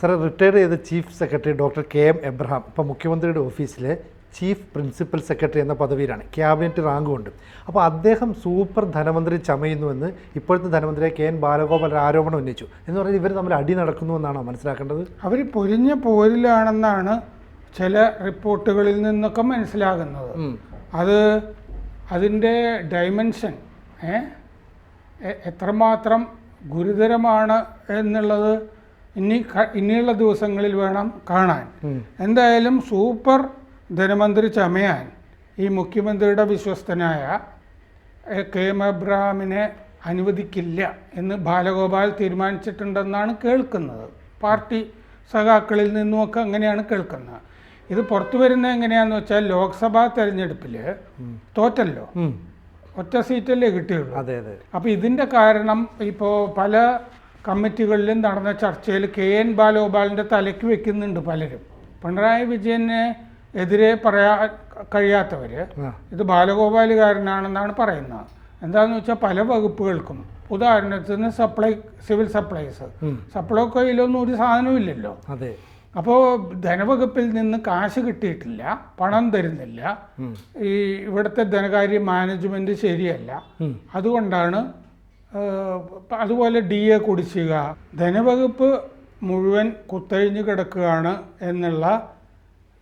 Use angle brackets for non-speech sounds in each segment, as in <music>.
Sir retired ചെയ്ത chief secretary doctor K M Abraham ഇപ്പോൾ മുഖ്യമന്ത്രിയുടെ ഓഫീസിലെ ചീഫ് പ്രിൻസിപ്പൽ സെക്രട്ടറി എന്ന പദവിയിലാണ്. ക്യാബിനറ്റ് റാങ്കും ഉണ്ട്. അപ്പോൾ അദ്ദേഹം സൂപ്പർ ധനമന്ത്രി ചമയുന്നുവെന്ന് ഇപ്പോഴത്തെ ധനമന്ത്രി കെ എൻ ബാലഗോപാൽ ആരോപണം ഉന്നയിച്ചു. എന്ന് പറഞ്ഞാൽ ഇവർ തമ്മിൽ അടി നടക്കുന്നു എന്നാണോ മനസ്സിലാക്കേണ്ടത്? അവർ പൊരിഞ്ഞ പോരിലാണെന്നാണ് ചില റിപ്പോർട്ടുകളിൽ നിന്നൊക്കെ മനസ്സിലാകുന്നത്. അത് അതിന്റെ ഡൈമെൻഷൻ എത്രമാത്രം ഗുരുതരമാണ് എന്നുള്ളത് ഇനി ഇനിയുള്ള ദിവസങ്ങളിൽ വേണം കാണാൻ. എന്തായാലും സൂപ്പർ ധനമന്ത്രി ചമയാൻ ഈ മുഖ്യമന്ത്രിയുടെ വിശ്വസ്തനായ കെ എം എബ്രഹാമിനെ അനുവദിക്കില്ല എന്ന് ബാലഗോപാൽ തീരുമാനിച്ചിട്ടുണ്ടെന്നാണ് കേൾക്കുന്നത്. പാർട്ടി സഖാക്കളിൽ നിന്നുമൊക്കെ അങ്ങനെയാണ് കേൾക്കുന്നത്. ഇത് പുറത്തു വരുന്നത് എങ്ങനെയാന്ന് വെച്ചാൽ ലോക്സഭാ തെരഞ്ഞെടുപ്പിൽ തോറ്റല്ലോ. ഒറ്റ സീറ്റല്ലേ കിട്ടിയുള്ളൂ. അതെ അതെ. അപ്പോൾ ഇതിന്റെ കാരണം ഇപ്പോൾ പല കമ്മിറ്റികളിലും നടന്ന ചർച്ചയിൽ കെ എൻ ബാലഗോപാലിന്റെ തലയ്ക്ക് വെക്കുന്നുണ്ട് പലരും. പിണറായി വിജയനെ എതിരെ പറയാൻ കഴിയാത്തവർ. ഇത് ബാലഗോപാലുകാരനാണെന്നാണ് പറയുന്നത്. എന്താണെന്ന് വെച്ചാൽ പല വകുപ്പുകൾക്കും ഉദാഹരണത്തിന് സപ്ലൈ സിവിൽ സപ്ലൈസ് സപ്ലൈക്കോയിലൊന്നും ഒരു സാധനവും അതെ. അപ്പോൾ ധനവകുപ്പിൽ നിന്ന് കാശ് കിട്ടിയിട്ടില്ല പണം തരുന്നില്ല. ഈ ഇവിടുത്തെ ധനകാര്യ മാനേജ്മെന്റ് ശരിയല്ല. അതുകൊണ്ടാണ് അതുപോലെ ഡി എ കുടിശ്ശിക. ധനവകുപ്പ് മുഴുവൻ കുത്തഴിഞ്ഞു കിടക്കുകയാണ് എന്നുള്ള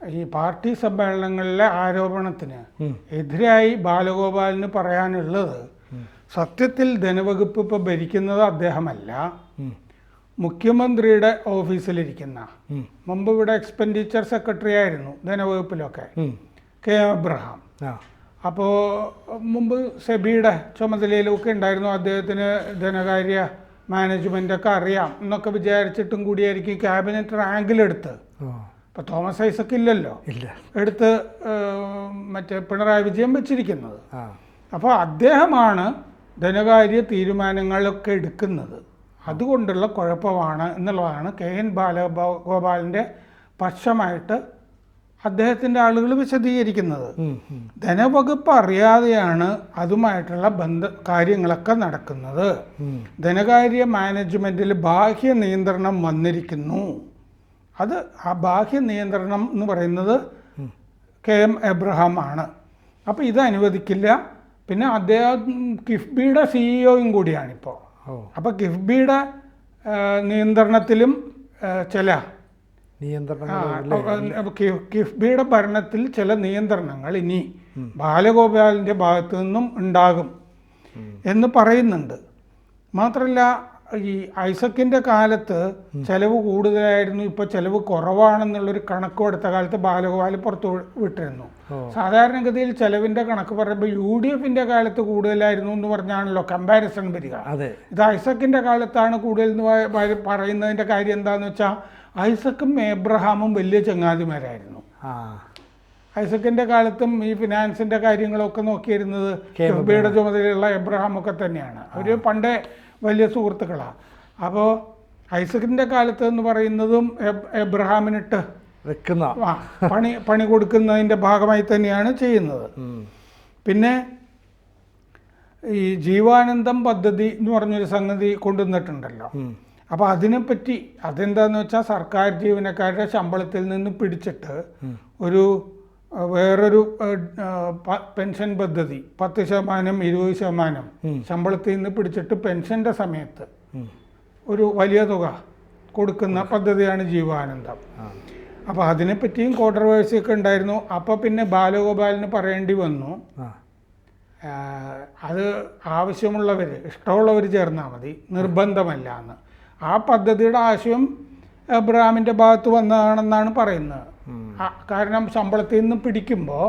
ഈ പാർട്ടി സമ്മേളനങ്ങളിലെ ആരോപണത്തിന് എതിരായി ബാലഗോപാലിന് പറയാനുള്ളത് സത്യത്തിൽ ധനവകുപ്പ് ഇപ്പോൾ ഭരിക്കുന്നത് അദ്ദേഹമല്ല. മുഖ്യമന്ത്രിയുടെ ഓഫീസിലിരിക്കുന്ന മുമ്പ് ഇവിടെ എക്സ്പെൻഡിച്ചർ സെക്രട്ടറി ആയിരുന്നു ധനവകുപ്പിലൊക്കെ. കെ. അബ്രഹാം അപ്പോൾ മുമ്പ് സെബിയുടെ ചുമതലയിലൊക്കെ ഉണ്ടായിരുന്നു അദ്ദേഹത്തിന് ധനകാര്യ മാനേജ്മെന്റൊക്കെ അറിയാം എന്നൊക്കെ വിചാരിച്ചിട്ടും കൂടിയായിരിക്കും ക്യാബിനറ്റ് റാങ്കിലെടുത്ത് എടുത്ത് ഇപ്പോൾ തോമസ് ഐസക്ക് ഇല്ലല്ലോ. ഇല്ല. എടുത്ത് മറ്റേ പിണറായി വിജയൻ വെച്ചിരിക്കുന്നത്. അപ്പോൾ അദ്ദേഹമാണ് ധനകാര്യ തീരുമാനങ്ങളൊക്കെ എടുക്കുന്നത്. അതുകൊണ്ടുള്ള കുഴപ്പമാണ് എന്നുള്ളതാണ് കെ എൻ ബാലഗോപാലിന്റെ പക്ഷമായിട്ട് അദ്ദേഹത്തിന്റെ ആളുകൾ വിശദീകരിക്കുന്നത്. ധനവകുപ്പ് അറിയാതെയാണ് അതുമായിട്ടുള്ള ബന്ധ കാര്യങ്ങളൊക്കെ നടക്കുന്നത്. ധനകാര്യ മാനേജ്മെന്റിൽ ബാഹ്യ നിയന്ത്രണം വന്നിരിക്കുന്നു. അത് ആ ബാഹ്യ നിയന്ത്രണം എന്ന് പറയുന്നത് കെ എം എബ്രഹാം ആണ്. അപ്പോൾ ഇത് അനുവദിക്കില്ല. പിന്നെ അദ്ദേഹം കിഫ്ബിയുടെ സിഇഒയും കൂടിയാണിപ്പോൾ ഓ. അപ്പോൾ കിഫ്ബിയുടെ നിയന്ത്രണത്തിലും ചില നിയന്ത്രണങ്ങൾ കിഫ്ബിയുടെ ഭരണത്തിൽ ചില നിയന്ത്രണങ്ങൾ ഇനി ബാലഗോപാലിന്റെ ഭാഗത്തു നിന്നും ഉണ്ടാകും എന്ന് പറയുന്നുണ്ട്. മാത്രമല്ല ഈ ഐസക്കിന്റെ കാലത്ത് ചെലവ് കൂടുതലായിരുന്നു. ഇപ്പോൾ ചെലവ് കുറവാണെന്നുള്ളൊരു കണക്ക് കൊടുത്ത കാലത്ത് ബാലഗോപാൽ പുറത്തു വിട്ടിരുന്നു. സാധാരണഗതിയിൽ ചെലവിന്റെ കണക്ക് പറയുമ്പോൾ യു ഡി എഫിന്റെ കാലത്ത് കൂടുതലായിരുന്നു എന്ന് പറഞ്ഞാണല്ലോ കമ്പാരിസൺ വരിക. ഇത് ഐസക്കിന്റെ കാലത്താണ് കൂടുതൽ എന്ന് പറയുന്നതിന്റെ കാര്യം എന്താന്ന് വെച്ചാൽ ഐസക്കും ഏബ്രഹാമും വലിയ ചങ്ങാതിമാരായിരുന്നു. ഐസക്കിന്റെ കാലത്തും ഈ ഫിനാൻസിന്റെ കാര്യങ്ങളൊക്കെ നോക്കിയിരുന്നത് കെ. കിഫ്ബിയുടെ ചുമതലയുള്ള എബ്രഹാം ഒക്കെ തന്നെയാണ് അവർ പണ്ടേ വലിയ സുഹൃത്തുക്കളാണ് അപ്പോൾ ഐസക്കിന്റെ കാലത്ത് എന്ന് പറയുന്നതും എബ്- എബ്രഹാമിനിട്ട് വെക്കുന്ന. പണി പണി കൊടുക്കുന്നതിന്റെ ഭാഗമായി തന്നെയാണ് ചെയ്യുന്നത്. പിന്നെ ഈ ജീവാനന്ദം പദ്ധതി എന്ന് പറഞ്ഞൊരു സംഗതി കൊണ്ടുവന്നിട്ടുണ്ടല്ലോ. അപ്പോൾ അതിനെപ്പറ്റി അതെന്താന്ന് വെച്ചാൽ സർക്കാർ ജീവനക്കാരുടെ ശമ്പളത്തിൽ നിന്ന് പിടിച്ചിട്ട് ഒരു വേറൊരു പെൻഷൻ പദ്ധതി പത്ത് ശതമാനം ഇരുപത് ശതമാനം ശമ്പളത്തിൽ നിന്ന് പിടിച്ചിട്ട് പെൻഷന്റെ സമയത്ത് ഒരു വലിയ തുക കൊടുക്കുന്ന പദ്ധതിയാണ് ജീവാനന്ദം. അപ്പോൾ അതിനെപ്പറ്റിയും കോൺട്രവേഴ്സി ഒക്കെ ഉണ്ടായിരുന്നു. അപ്പോൾ പിന്നെ ബാലഗോപാലിന് പറയേണ്ടി വന്നു. അത് ആവശ്യമുള്ളവർ ഇഷ്ടമുള്ളവർ ചേർന്നാൽ മതി. നിർബന്ധമല്ല എന്ന് ആ പദ്ധതിയുടെ ആശയം എബ്രഹാമിന്റെ ഭാഗത്ത് വന്നതാണെന്നാണ് പറയുന്നത്. കാരണം ശമ്പളത്തിൽ നിന്ന് പിടിക്കുമ്പോൾ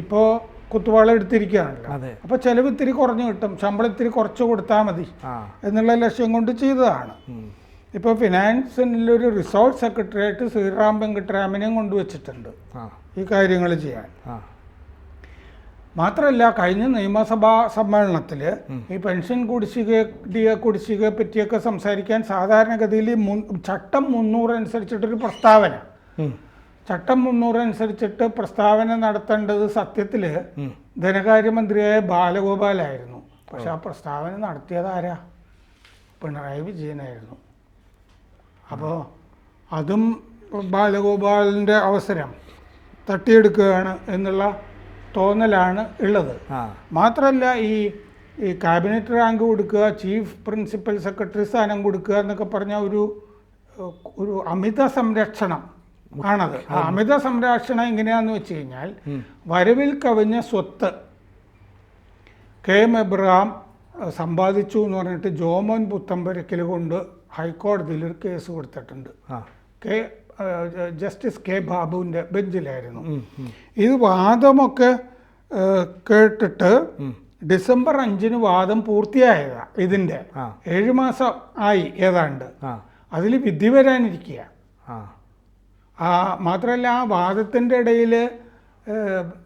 ഇപ്പോൾ കുത്തുവാള എടുത്തിരിക്കുകയാണല്ലോ. അപ്പോൾ ചിലവ് ഇത്തിരി കുറഞ്ഞു കിട്ടും. ശമ്പളം ഇത്തിരി കുറച്ച് കൊടുത്താൽ മതി എന്നുള്ള ലക്ഷ്യം കൊണ്ട് ചെയ്തതാണ്. ഇപ്പോൾ ഫിനാൻസിലൊരു റിസോർട്ട് സെക്രട്ടറിയായിട്ട് ശ്രീറാം വെങ്കട്ടരാമനെയും കൊണ്ടുവച്ചിട്ടുണ്ട് ഈ കാര്യങ്ങൾ ചെയ്യാൻ. മാത്രമല്ല കഴിഞ്ഞ നിയമസഭാ സമ്മേളനത്തിൽ ഈ പെൻഷൻ കുടിശ്ശിക ഡിയ കുടിശ്ശികയെ പറ്റിയൊക്കെ സംസാരിക്കാൻ സാധാരണഗതിയിൽ ചട്ടം മുന്നൂറ് അനുസരിച്ചിട്ടൊരു പ്രസ്താവന. ചട്ടം മുന്നൂറ് അനുസരിച്ചിട്ട് പ്രസ്താവന നടത്തേണ്ടത് സത്യത്തിൽ ഉം. ധനകാര്യമന്ത്രിയായ ബാലഗോപാലായിരുന്നു. പക്ഷെ ആ പ്രസ്താവന നടത്തിയത് ആരാ? പിണറായി വിജയനായിരുന്നു. അപ്പോൾ അതും ബാലഗോപാലിന്റെ അവസരം തട്ടിയെടുക്കുകയാണ് എന്നുള്ള തോന്നലാണ് ഉള്ളത്. മാത്രല്ല മാത്രമല്ല ഈ ഈ ക്യാബിനറ്റ് റാങ്ക് കൊടുക്കുക ചീഫ് പ്രിൻസിപ്പൽ സെക്രട്ടറി സ്ഥാനം കൊടുക്കുക എന്നൊക്കെ പറഞ്ഞ ഒരു ഒരു അമിത സംരക്ഷണം ആണത്. അമിത സംരക്ഷണം എങ്ങനെയാന്ന് വെച്ച് കഴിഞ്ഞാൽ വരവിൽ കവിഞ്ഞ സ്വത്ത് കെ എം എബ്രഹാം സമ്പാദിച്ചു എന്ന് പറഞ്ഞിട്ട് ജോമോൻ പുത്തമ്പരക്കൽ കൊണ്ട് ഹൈക്കോടതിയിൽ ഒരു കേസ് കൊടുത്തിട്ടുണ്ട്. കെ ജസ്റ്റിസ് കെ ബാബുവിന്റെ ബെഞ്ചിലായിരുന്നു. ഇത് വാദമൊക്കെ കേട്ടിട്ട് ഡിസംബർ അഞ്ചിന് വാദം പൂർത്തിയായതാ ഇതിന്റെ. ഏഴ് മാസം ആയി ഏതാണ്ട്. അതിൽ വിധി വരാനിരിക്കുക ആ. ആ മാത്രമല്ല ആ വാദത്തിന്റെ ഇടയിൽ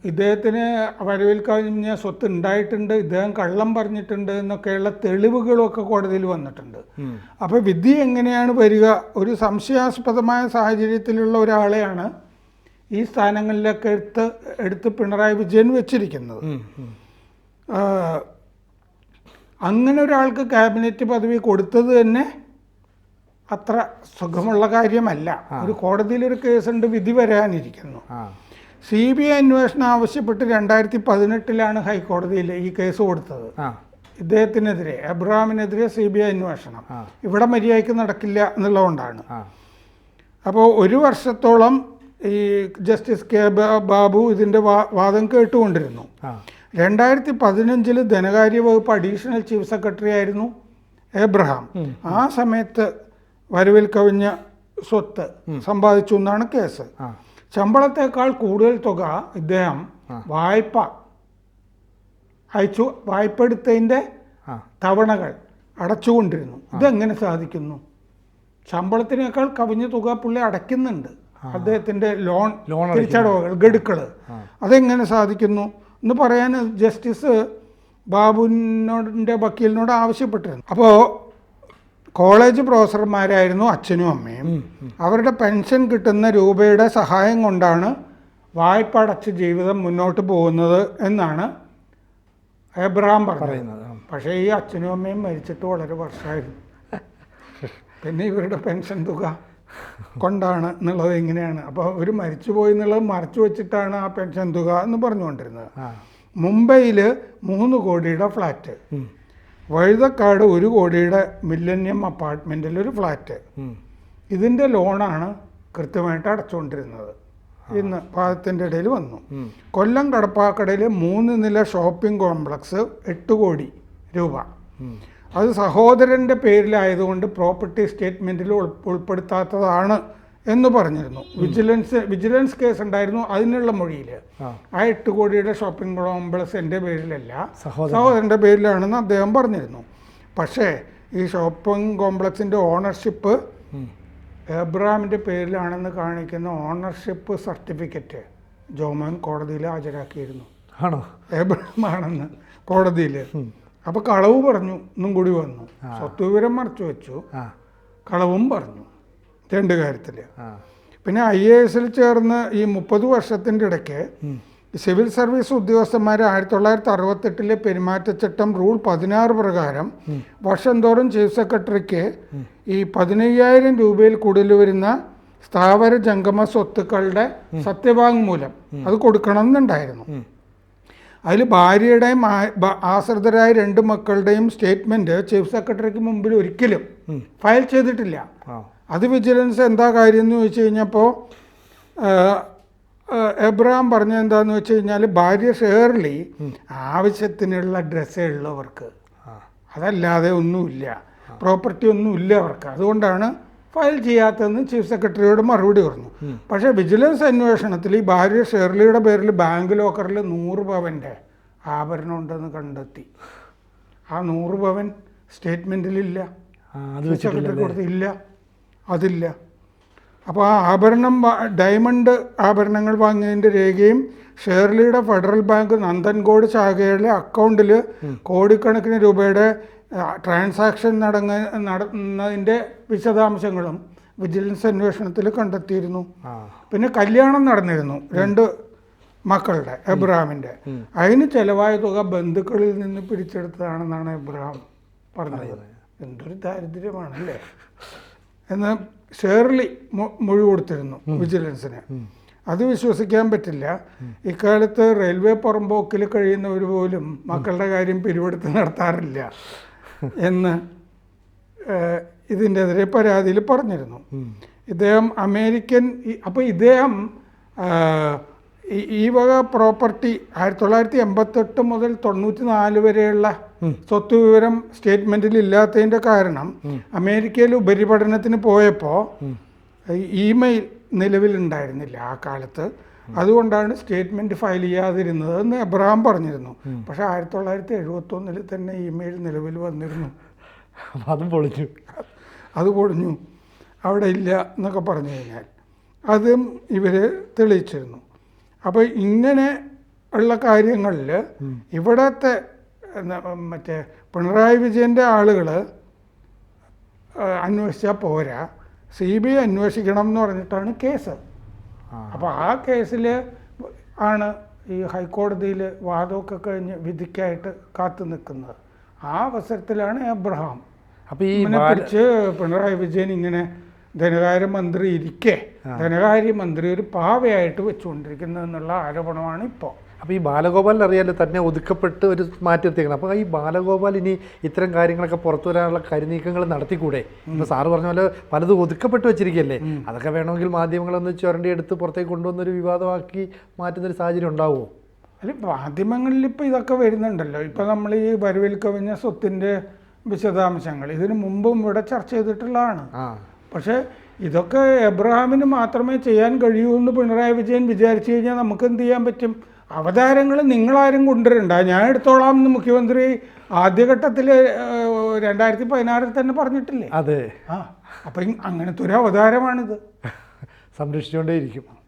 ഇദ്ദേഹത്തിന് വരവിൽ കഴിഞ്ഞ സ്വത്ത് ഉണ്ടായിട്ടുണ്ട് ഇദ്ദേഹം കള്ളം പറഞ്ഞിട്ടുണ്ട് എന്നൊക്കെയുള്ള തെളിവുകളൊക്കെ കോടതിയിൽ വന്നിട്ടുണ്ട്. അപ്പൊ അപ്പോൾ വിധി എങ്ങനെയാണ് വരിക? ഒരു സംശയാസ്പദമായ സാഹചര്യത്തിലുള്ള ഒരാളെയാണ് ഈ സ്ഥാനങ്ങളിലൊക്കെ എടുത്ത് എടുത്ത് പിണറായി വിജയൻ വെച്ചിരിക്കുന്നത്. അങ്ങനെ ഒരാൾക്ക് ക്യാബിനറ്റ് പദവി കൊടുത്തത് തന്നെ അത്ര സുഖമുള്ള കാര്യമല്ല. ഒരു കോടതിയിലൊരു കേസുണ്ട് വിധി വരാനിരിക്കുന്നു. സി ബി ഐ അന്വേഷണം ആവശ്യപ്പെട്ട് രണ്ടായിരത്തി പതിനെട്ടിലാണ് ഹൈക്കോടതിയിൽ ഈ കേസ് കൊടുത്തത്. ഇദ്ദേഹത്തിനെതിരെ എബ്രഹാമിനെതിരെ സി ബി ഐ അന്വേഷണം. ഇവിടെ മര്യാദയ്ക്ക് നടക്കില്ല എന്നുള്ളതുകൊണ്ടാണ്. അപ്പോൾ ഒരു വർഷത്തോളം ഈ ജസ്റ്റിസ് കെ ബാബു ഇതിന്റെ വാദം കേട്ടുകൊണ്ടിരുന്നു. രണ്ടായിരത്തി പതിനഞ്ചിൽ ധനകാര്യ വകുപ്പ് അഡീഷണൽ ചീഫ് സെക്രട്ടറി ആയിരുന്നു എബ്രഹാം. ആ സമയത്ത് വരവിൽ കവിഞ്ഞ സ്വത്ത് സമ്പാദിച്ചു എന്നാണ് കേസ്. ശമ്പളത്തേക്കാൾ കൂടുതൽ തുക ഇദ്ദേഹം വായ്പ അയച്ചു വായ്പ എടുത്തതിന്റെ തവണകൾ അടച്ചുകൊണ്ടിരുന്നു. ഇതെങ്ങനെ സാധിക്കുന്നു? ശമ്പളത്തിനേക്കാൾ കവിഞ്ഞ തുക പുള്ളി അടയ്ക്കുന്നുണ്ട്. അദ്ദേഹത്തിന്റെ ലോൺ ലോൺ തിരിച്ചടവുകൾ ഗഡുക്കൾ അതെങ്ങനെ സാധിക്കുന്നു? എന്ന് പറയാൻ ജസ്റ്റിസ് ബാബുവിനോടിന്റെ വക്കീലിനോട് ആവശ്യപ്പെട്ടിരുന്നു. അപ്പോൾ കോളേജ് പ്രൊഫസർമാരായിരുന്നു അച്ഛനും അമ്മയും. അവരുടെ പെൻഷൻ കിട്ടുന്ന രൂപയുടെ സഹായം കൊണ്ടാണ് വായ്പ അടച്ച് ജീവിതം മുന്നോട്ട് പോകുന്നത് എന്നാണ് എബ്രഹാം പറയുന്നത് പക്ഷേ ഈ അച്ഛനും അമ്മയും മരിച്ചിട്ട് വളരെ വർഷമായിരുന്നു പിന്നെ ഇവരുടെ പെൻഷൻ തുക കൊണ്ടാണ് എന്നുള്ളത് എങ്ങനെയാണ് അപ്പോൾ അവർ മരിച്ചുപോയി എന്നുള്ളത് മറച്ചു വെച്ചിട്ടാണ് ആ പെൻഷൻ തുക എന്ന് പറഞ്ഞുകൊണ്ടിരുന്നത്. മുംബൈയിൽ മൂന്ന് കോടിയുടെ ഫ്ലാറ്റ്. വഴുതക്കാട് ഒരു കോടിയുടെ മില്ലന്യം അപ്പാർട്ട്മെന്റിൽ ഒരു ഫ്ലാറ്റ്. ഇതിന്റെ ഇതിന്റെ ലോണാണ് കൃത്യമായിട്ട് അടച്ചുകൊണ്ടിരുന്നത്. ഇന്ന് പാദത്തിന്റെ ഇടയിൽ വന്നു. കൊല്ലം കടപ്പാക്കടയിലെ മൂന്ന് നില ഷോപ്പിംഗ് കോംപ്ലക്സ് എട്ട് കോടി രൂപ. അത് സഹോദരന്റെ പേരിലായതുകൊണ്ട് പ്രോപ്പർട്ടി സ്റ്റേറ്റ്മെന്റിൽ ഉൾ- ഉൾപ്പെടുത്താത്തതാണ് എന്ന് പറഞ്ഞിരുന്നു. വിജിലൻസ് വിജിലൻസ് കേസ് ഉണ്ടായിരുന്നു അതിനുള്ള മൊഴിയിൽ ആ. എട്ട് കോടിയുടെ ഷോപ്പിംഗ് കോംപ്ലക്സ് എന്റെ പേരിലല്ല. സഹോദരൻ. സഹോദരന്റെ പേരിലാണെന്ന് അദ്ദേഹം പറഞ്ഞിരുന്നു. പക്ഷേ ഈ ഷോപ്പിംഗ് കോംപ്ലക്സിന്റെ ഓണർഷിപ്പ് എബ്രാമിന്റെ പേരിലാണെന്ന് കാണിക്കുന്ന ഓണർഷിപ്പ് സർട്ടിഫിക്കറ്റ് ജോമോൻ കോടതിയിൽ ഹാജരാക്കിയിരുന്നു. ആണോ? എബ്രഹാം ആണെന്ന് കോടതിയിൽ അപ്പോൾ കളവ് പറഞ്ഞു ഒന്നും കൂടി വന്നു. സ്വത്ത് വിവരം മറച്ചു വെച്ചു. കളവും പറഞ്ഞു. രണ്ട് കാര്യത്തിൽ പിന്നെ ഐ എ എസിൽ ചേർന്ന് ഈ മുപ്പത് വർഷത്തിന്റെ ഇടയ്ക്ക് സിവിൽ സർവീസ് ഉദ്യോഗസ്ഥന്മാർ ആയിരത്തി തൊള്ളായിരത്തി അറുപത്തെട്ടിലെ പെരുമാറ്റച്ചട്ടം റൂൾ പതിനാറ് പ്രകാരം വർഷം തോറും ചീഫ് സെക്രട്ടറിക്ക് ഈ പതിനയ്യായിരം രൂപയിൽ കൂടുതൽ വരുന്ന സ്ഥാവര ജംഗമ സ്വത്തുക്കളുടെ സത്യവാങ്മൂലം അത് കൊടുക്കണം എന്നുണ്ടായിരുന്നു അതിൽ ഭാര്യയുടെയും ആശ്രിതരായ രണ്ട് മക്കളുടെയും സ്റ്റേറ്റ്മെന്റ് ചീഫ് സെക്രട്ടറിക്ക് മുമ്പിൽ ഒരിക്കലും ഫയൽ ചെയ്തിട്ടില്ല. അത് വിജിലൻസ് എന്താ കാര്യം എന്ന് ചോദിച്ചു കഴിഞ്ഞപ്പോൾ എബ്രഹാം പറഞ്ഞ എന്താന്ന് വെച്ച് കഴിഞ്ഞാൽ ഭാര്യ ഷേർലി ആവശ്യത്തിനുള്ള ഡ്രസ്സേ ഉള്ളവർക്ക് അതല്ലാതെ ഒന്നുമില്ല. പ്രോപ്പർട്ടി ഒന്നുമില്ല അവർക്ക്. അതുകൊണ്ടാണ് ഫയൽ ചെയ്യാത്തതെന്ന് ചീഫ് സെക്രട്ടറിയോട് മറുപടി പറഞ്ഞു. പക്ഷേ വിജിലൻസ് അന്വേഷണത്തിൽ ഈ ഭാര്യ ഷേർലിയുടെ പേരിൽ ബാങ്ക് ലോക്കറിൽ നൂറ് പവന്റെ ആഭരണം ഉണ്ടെന്ന് കണ്ടെത്തി. ആ നൂറ് പവൻ സ്റ്റേറ്റ്മെന്റിലില്ല ചീഫ് സെക്രട്ടറി കൊടുത്ത് ഇല്ല അതില്ല. അപ്പോൾ ആ ആഭരണം ഡയമണ്ട് ആഭരണങ്ങൾ വാങ്ങിയതിന്റെ രേഖയും ഷേർലിയുടെ ഫെഡറൽ ബാങ്ക് നന്ദൻകോട് ശാഖയിലെ അക്കൗണ്ടിൽ കോടിക്കണക്കിന് രൂപയുടെ ട്രാൻസാക്ഷൻ നടങ്ങ നടന്നതിന്റെ വിശദാംശങ്ങളും വിജിലൻസ് അന്വേഷണത്തിൽ കണ്ടെത്തിയിരുന്നു. പിന്നെ കല്യാണം നടന്നിരുന്നു രണ്ട് മക്കളുടെ എബ്രഹാമിന്റെ അതിന് ചെലവായ തുക ബന്ധുക്കളിൽ നിന്ന് പിരിച്ചെടുത്തതാണെന്നാണ് എബ്രഹാം പറഞ്ഞത്. എന്തൊരു ദാരിദ്ര്യമാണല്ലേ? എന്ന് ഷേർലി മൊഴി കൊടുത്തിരുന്നു വിജിലൻസിന്. അത് വിശ്വസിക്കാൻ പറ്റില്ല. ഇക്കാലത്ത് റെയിൽവേ പുറമ്പോക്കിൽ കഴിയുന്നവർ പോലും മക്കളുടെ കാര്യം പിരിവെടുത്ത് നടത്താറില്ല <laughs> എന്ന് ഇതിന്റെതിരെ പരാതിയിൽ പറഞ്ഞിരുന്നു. ഇദ്ദേഹം അമേരിക്കൻ അപ്പോൾ ഇദ്ദേഹം ഈ- വക പ്രോപ്പർട്ടി ആയിരത്തി തൊള്ളായിരത്തി എൺപത്തെട്ട് മുതൽ തൊണ്ണൂറ്റി നാല് വരെയുള്ള സ്വത്ത് വിവരം സ്റ്റേറ്റ്മെന്റിൽ ഇല്ലാത്തതിന്റെ കാരണം അമേരിക്കയിൽ ഉപരിപഠനത്തിന് പോയപ്പോൾ ഇമെയിൽ നിലവിലുണ്ടായിരുന്നില്ല ആ കാലത്ത്. അതുകൊണ്ടാണ് സ്റ്റേറ്റ്മെന്റ് ഫയൽ ചെയ്യാതിരുന്നത് എന്ന് എബ്രഹാം പറഞ്ഞിരുന്നു. പക്ഷെ ആയിരത്തി തൊള്ളായിരത്തി എഴുപത്തി ഒന്നിൽ തന്നെ ഇമെയിൽ നിലവിൽ വന്നിരുന്നു. അത് പൊളിഞ്ഞു. അത് പൊളിഞ്ഞു. അവിടെ ഇല്ല എന്നൊക്കെ പറഞ്ഞു കഴിഞ്ഞാൽ. അതും ഇവർ തെളിയിച്ചിരുന്നു. അപ്പോൾ ഇങ്ങനെ ഉള്ള കാര്യങ്ങളിൽ ഇവിടത്തെ മറ്റേ പിണറായി വിജയന്റെ ആളുകൾ അന്വേഷിച്ചാൽ പോരാ. സി ബി ഐ അന്വേഷിക്കണം എന്ന് പറഞ്ഞിട്ടാണ് കേസ്. അപ്പോൾ ആ കേസിൽ ആണ് ഈ ഹൈക്കോടതിയിൽ വാദമൊക്കെ കഴിഞ്ഞ് വിധിക്കായിട്ട് കാത്തു നിൽക്കുന്നത്. ആ അവസരത്തിലാണ് എബ്രഹാം അപ്പോൾ ഈ പിടിച്ച് പിണറായി വിജയൻ ഇങ്ങനെ ധനകാര്യമന്ത്രി ഇരിക്കെ ധനകാര്യമന്ത്രി ഒരു പാവയായിട്ട് വെച്ചുകൊണ്ടിരിക്കുന്നത് എന്നുള്ള ആരോപണമാണ് ഇപ്പോൾ. അപ്പോൾ ഈ ബാലഗോപാലിന് അറിയാലോ തന്നെ ഒതുക്കപ്പെട്ട് ഒരു മാറ്റി നിർത്തിയേക്കണം അപ്പോൾ ഈ ബാലഗോപാൽ ഇനി ഇത്തരം കാര്യങ്ങളൊക്കെ പുറത്തു വരാനുള്ള കരുനീക്കങ്ങൾ നടത്തിക്കൂടെ? ഇപ്പോൾ സാറ് പറഞ്ഞ പോലെ പലതും ഒതുക്കപ്പെട്ട് വെച്ചിരിക്കുകയല്ലേ അതൊക്കെ വേണമെങ്കിൽ മാധ്യമങ്ങളൊന്ന് ചുരണ്ടി എടുത്ത് പുറത്തേക്ക് കൊണ്ടുവന്നൊരു വിവാദമാക്കി മാറ്റുന്നൊരു സാഹചര്യം ഉണ്ടാവുമോ? അല്ല മാധ്യമങ്ങളിൽ ഇപ്പോൾ ഇതൊക്കെ വരുന്നുണ്ടല്ലോ. ഇപ്പോൾ നമ്മൾ ഈ വരവിൽ കവിഞ്ഞ സ്വത്തിന്റെ വിശദാംശങ്ങൾ ഇതിനു മുമ്പും ഇവിടെ ചർച്ച ചെയ്തിട്ടുള്ളതാണ്. പക്ഷേ ഇതൊക്കെ എബ്രഹാമിന് മാത്രമേ ചെയ്യാൻ കഴിയൂ എന്ന് പിണറായി വിജയൻ വിചാരിച്ചു കഴിഞ്ഞാൽ നമുക്ക് എന്ത് ചെയ്യാൻ പറ്റും? അവതാരങ്ങൾ നിങ്ങളാരും കൊണ്ടുവരണ്ട. ഞാൻ എടുത്തോളാം എന്ന് മുഖ്യമന്ത്രി ആദ്യഘട്ടത്തിൽ രണ്ടായിരത്തി പതിനാറിൽ തന്നെ പറഞ്ഞിട്ടില്ലേ? അതെ. ആ അപ്പം അങ്ങനത്തെ ഒരു അവതാരമാണിത്. സംരക്ഷിച്ചുകൊണ്ടേയിരിക്കും.